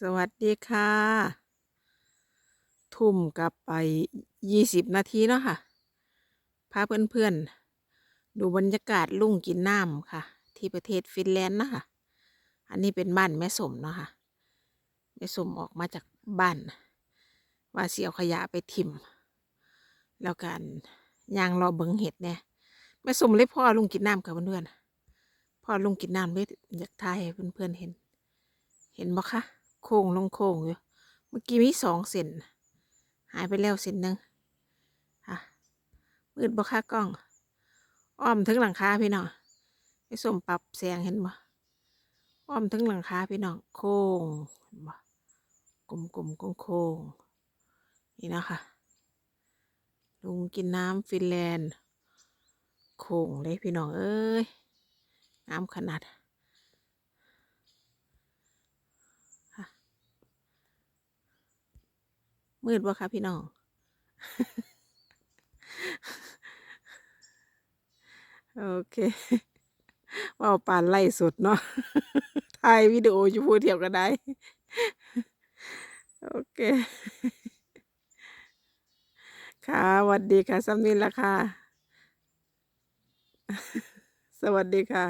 สวัสดีค่ะ ทุ่มกลับไปยี่สิบนาที เนาะค่ะ พาเพื่อนๆ ดูบรรยากาศลุ่งกินน้ำค่ะ ที่ประเทศฟินแลนด์นะคะอันนี้เป็นบ้านแม่สมเนาะค่ะ แม่สมออกมาจากบ้าน ว่าเสียวขยะไปทิมแล้วกันยางรอเบิงเห็ดเนี่ยแม่สมเลยพ่อลุงกินน้ำกับเพื่อนๆพ่อลุงกินน้ำเลยอยากทายให้เพื่อนๆเห็น เห็นบ่คะ ค้งลงโค้งอยู่ เมื่อกี้มีสองเส้นหายไปแล้วเส้นหนึ่งค่ะมืดบ่คะกล้อง อ้อมถึงหลังคาพี่น้องไอ้ส้มปรับแสงเห็นบ่อ้อมถึงหลังคาพี่น้องโค้งเห็นบ่กลมกลมโค้งโค้งๆนี่นะคะลุงกินน้ำฟินแลนด์โค้งเลยพี่น้องเอ้ยน้ำขนาด มืดบ่คะพี่น้อง โอเคว่าวปานไล่สุดเนาะถ่ายวิดีโออยู่พูดเทียบกันได้ โอเค ค่ะสวัสดีค่ะซัมนินละค่ะ สวัสดีค่ะ